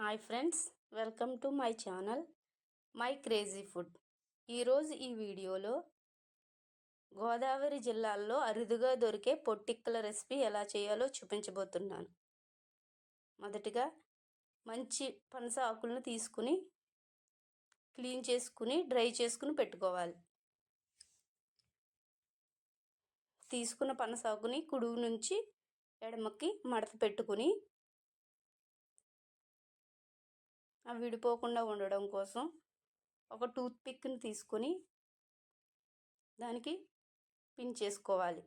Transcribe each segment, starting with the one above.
Hi friends welcome to my channel my crazy food. ఈరోజు ఈ వీడియోలో గోదావరి జిల్లాల్లో అరుదుగా దొరికే పొట్టిక్కల రెసిపీ ఎలా చేయాలో చూపించబోతున్నాను. మొదటిగా మంచి పనస ఆకులను తీసుకుని క్లీన్ చేసుకుని డ్రై చేసుకుని పెట్టుకోవాలి. తీసుకున్న పనసాకుని కుడుగు నుంచి ఎడమకి మడత పెట్టుకుని విడిపోకుండా ఉండడం కోసం ఒక టూత్ పిక్ని తీసుకొని దానికి పిన్ చేసుకోవాలి.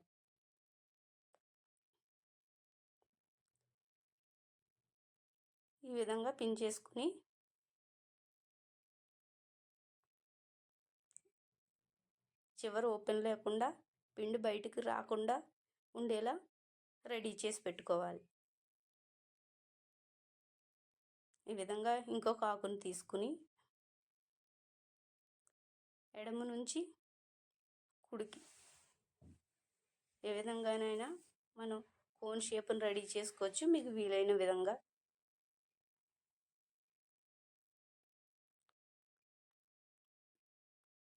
ఈ విధంగా పిన్ చేసుకుని చివరి ఓపెన్ లేకుండా పిండి బయటికి రాకుండా ఉండేలా రెడీ చేసి పెట్టుకోవాలి. ఈ విధంగా ఇంకొక ఆకును తీసుకుని ఎడమ నుంచి కుడికి ఏ విధంగానైనా మనం కోన్ షేప్ని రెడీ చేసుకోవచ్చు. మీకు వీలైన విధంగా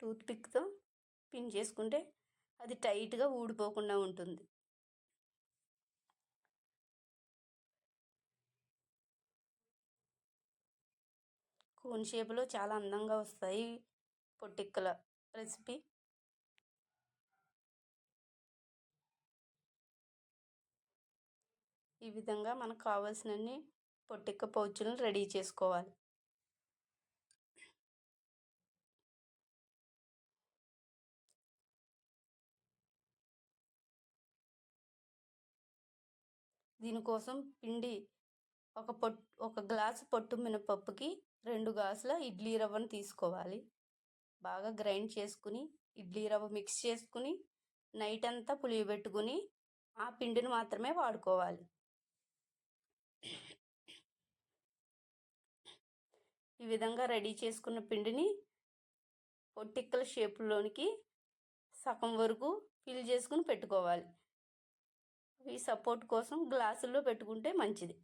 టూత్ పిక్తో పిన్ చేసుకుంటే అది టైట్గా ఊడిపోకుండా ఉంటుంది. కోన్ షేప్లో చాలా అందంగా వస్తాయి పొట్టిక్కల రెసిపీ. ఈ విధంగా మనకు కావాల్సినన్ని పొట్టిక్క పౌచులను రెడీ చేసుకోవాలి. దీనికోసం పిండి ఒక పొట్టు ఒక గ్లాసు పొట్టు మినపప్పుకి రెండు గ్లాసుల ఇడ్లీ రవ్వను తీసుకోవాలి. బాగా గ్రైండ్ చేసుకుని ఇడ్లీ రవ్వ మిక్స్ చేసుకుని నైట్ అంతా పులియబెట్టుకుని ఆ పిండిని మాత్రమే వాడుకోవాలి. ఈ విధంగా రెడీ చేసుకున్న పిండిని పొట్టిక్కల షేపులోనికి సగం వరకు ఫిల్ చేసుకుని పెట్టుకోవాలి. ఈ సపోర్ట్ కోసం గ్లాసుల్లో పెట్టుకుంటే మంచిది.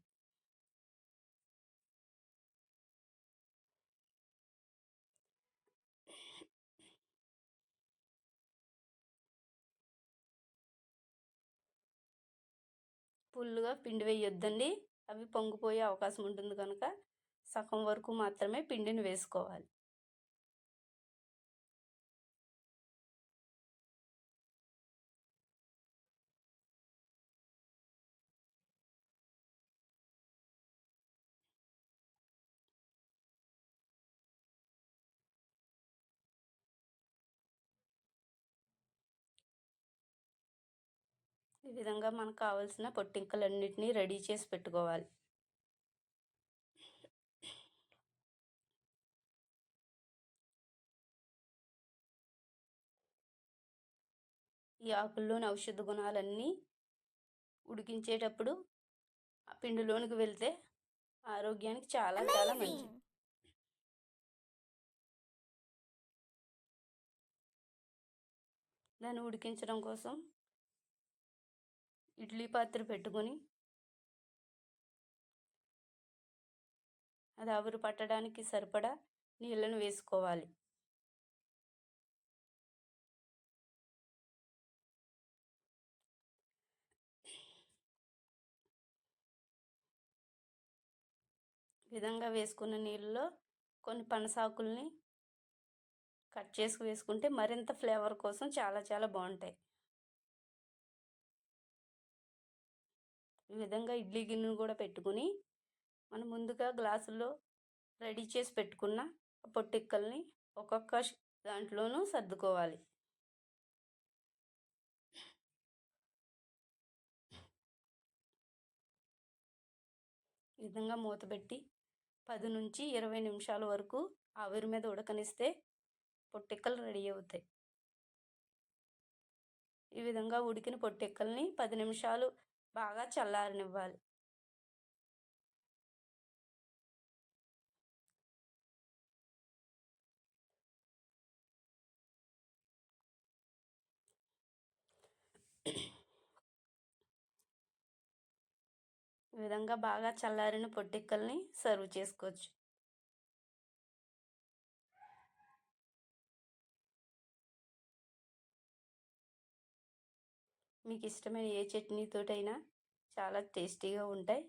ఫుల్గా పిండి వేయొద్దండి. అవి పొంగిపోయే అవకాశం ఉంటుంది కనుక సగం వరకు మాత్రమే పిండిని వేసుకోవాలి. ఈ విధంగా మనకు కావాల్సిన పొట్టింకలన్నిటినీ రెడీ చేసి పెట్టుకోవాలి. ఈ ఆకుల్లోని ఔషధ గుణాలన్నీ ఉడికించేటప్పుడు ఆ పిండిలోనికి వెళ్తే ఆరోగ్యానికి చాలా చాలా మంచిది. దాన్ని ఉడికించడం కోసం ఇడ్లీ పాత్ర పెట్టుకొని అది ఆవిరి పట్టడానికి సరిపడా నీళ్ళను వేసుకోవాలి. విధంగా వేసుకున్న నీళ్ళలో కొన్ని పనసాకుల్ని కట్ చేసి వేసుకుంటే మరింత ఫ్లేవర్ కోసం చాలా చాలా బాగుంటాయి. ఈ విధంగా ఇడ్లీ గిన్నెను కూడా పెట్టుకుని మనం ముందుగా గ్లాసులో రెడీ చేసి పెట్టుకున్న పొట్టిక్కల్ని ఒక్కొక్క దాంట్లోనూ సర్దుకోవాలి. ఈ విధంగా మూత పెట్టి పది నుంచి ఇరవై నిమిషాల వరకు ఆవిరి మీద ఉడకనిస్తే పొట్టిక్కలు రెడీ అవుతాయి. ఈ విధంగా ఉడికిన పొట్టెక్కల్ని పది నిమిషాలు బాగా చల్లారనివ్వాలి. ఈ విధంగా బాగా చల్లారిన పొట్టిక్కల్ని సర్వ్ చేసుకోవచ్చు. మీకు ఇష్టమైన ఏ చట్నీతోటైనా చాలా టేస్టీగా ఉంటాయి.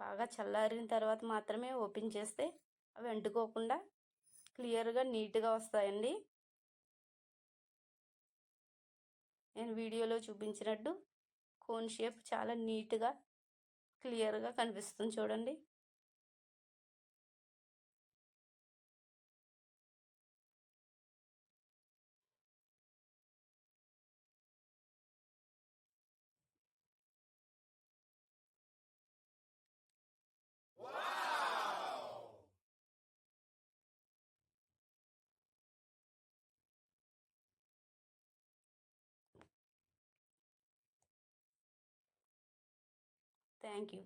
బాగా చల్లారిన తర్వాత మాత్రమే ఓపెన్ చేస్తే అవి అంటుకోకుండా క్లియర్గా నీట్గా వస్తాయండి. నేను వీడియోలో చూపించినట్టు కోన్ షేప్ చాలా నీట్గా క్లియర్గా కనిపిస్తుంది చూడండి. Thank you.